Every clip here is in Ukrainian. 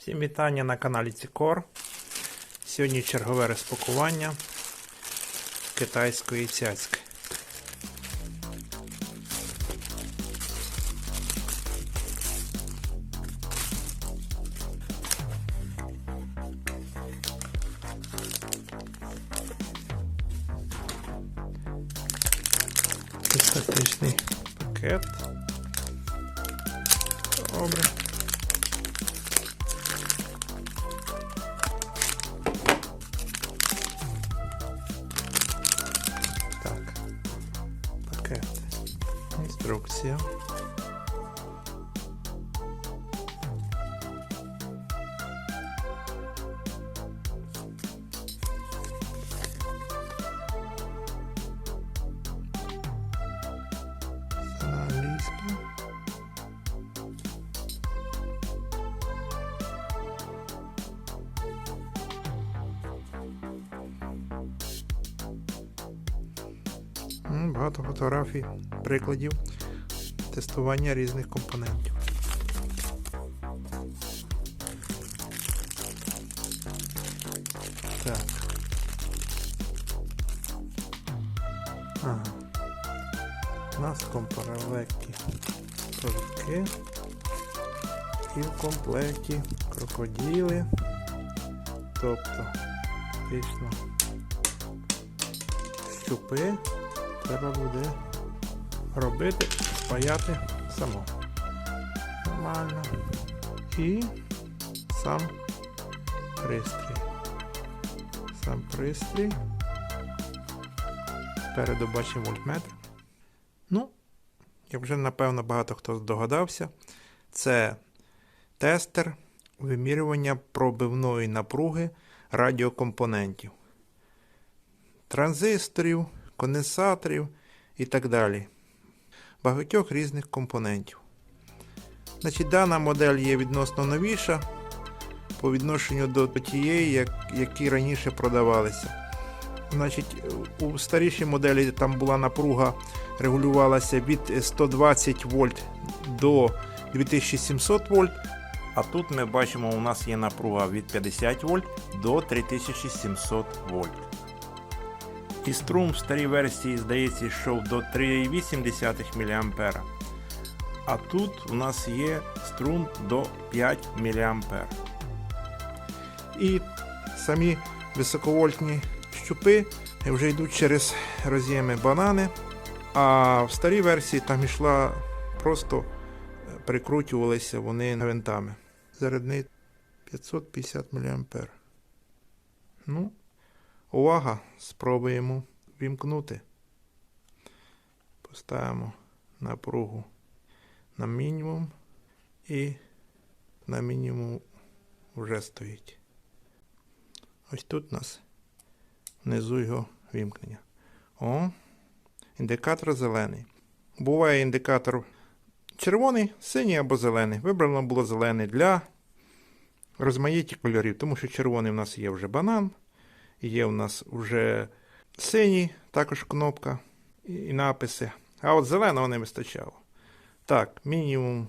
Всім вітання на каналі Цікор. Сьогодні чергове розпакування китайської цяцьки. Симпатичний пакет. Добре. Інструкція. Багато фотографій, прикладів тестування різних компонентів. Так. Ага. У нас в комплекті кружки. І в комплекті крокодили. Тобто, фактично, щупи треба буде робити, спаяти само. Нормально. І сам пристрій. Сам пристрій. Спереду бачимо вольтметр. Ну, як вже напевно багато хто здогадався, це тестер вимірювання пробивної напруги радіокомпонентів, транзисторів, конденсаторів і так далі. Багатьох різних компонентів. Значить, Дана модель є відносно новіша по відношенню до тієї, як, які раніше продавалися. Значить, у старішій моделі там була напруга, регулювалася від 120 вольт до 2700 вольт. А тут ми бачимо, у нас є напруга від 50 вольт до 3700 вольт. І струм в старій версії, здається, йшов до 3,8 мА. А тут у нас є струм до 5 мА. І самі високовольтні щупи вже йдуть через роз'єми банани. А в старій версії там йшла просто прикручувалися вони гвинтами. Зарядний 550 мА. Ну, увага! Спробуємо вімкнути. Поставимо напругу на мінімум і на мінімум вже стоїть. Ось тут у нас внизу його вімкнення. О, індикатор зелений. Буває індикатор червоний, синій або зелений. Вибрано було зелений для розмаїття кольорів, тому що червоний в нас є вже банан, є у нас вже синій, також кнопка і, написи. А от зеленого не вистачало. Так, мінімум.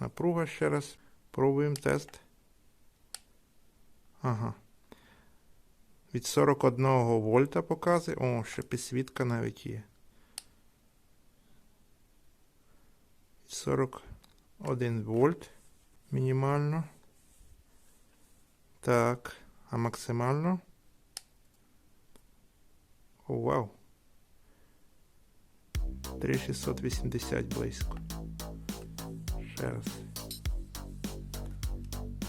Напруга ще раз. Пробуємо тест. Ага. Від 41 вольта показує. О, ще підсвітка навіть є. 41 вольт мінімально. Так, а максимально. О, вау. 3680 близько. Ще раз.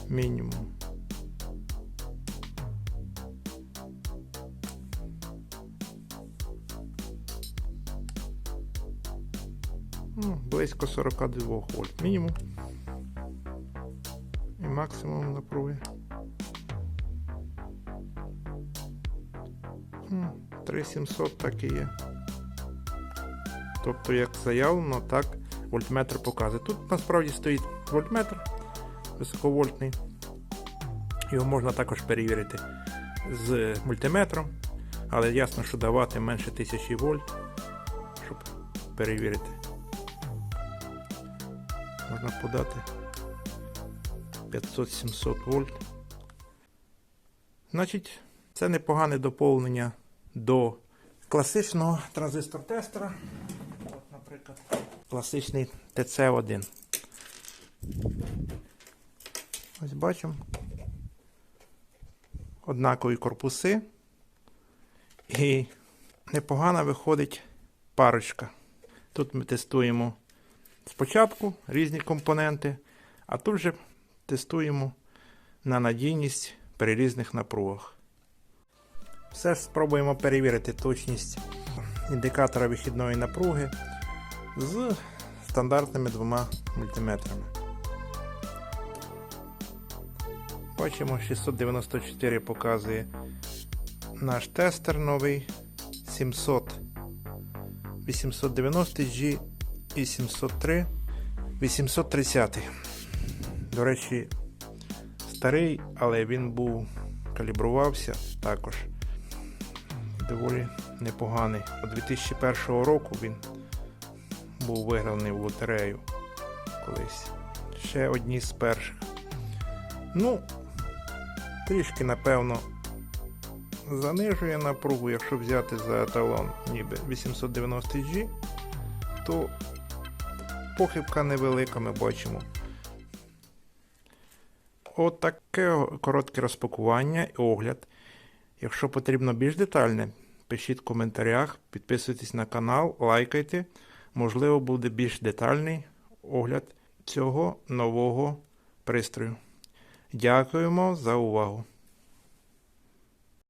Мінімум. Ну, близько 42 вольт мінімум. І максимум напруги. 3700 так і є. Тобто, як заявлено, так вольтметр показує. Тут насправді стоїть вольтметр високовольтний. Його можна також перевірити з мультиметром, але ясно, що давати менше 1000 вольт, щоб перевірити. Можна подати 500-700 вольт. Значить, це непогане доповнення до класичного транзистор-тестера. От, наприклад, класичний TC1. Ось бачимо. Однакові корпуси. І непогано виходить парочка. Тут ми тестуємо спочатку різні компоненти, а тут вже тестуємо на надійність при різних напругах. Все ж спробуємо перевірити точність індикатора вихідної напруги з стандартними двома мультиметрами. Бачимо, 694 показує наш тестер новий 700 890G і 703 830. До речі, старий, але він був калібрувався також доволі непоганий. До 2001 року він був виграний в лотерею колись. Ще одні з перших. Ну, трішки, напевно, занижує напругу, якщо взяти за еталон ніби 890G, то похибка невелика, ми бачимо. От коротке розпакування і огляд. Якщо потрібно більш детальне, пишіть в коментарях, підписуйтесь на канал, лайкайте. Можливо, буде більш детальний огляд цього нового пристрою. Дякуємо за увагу!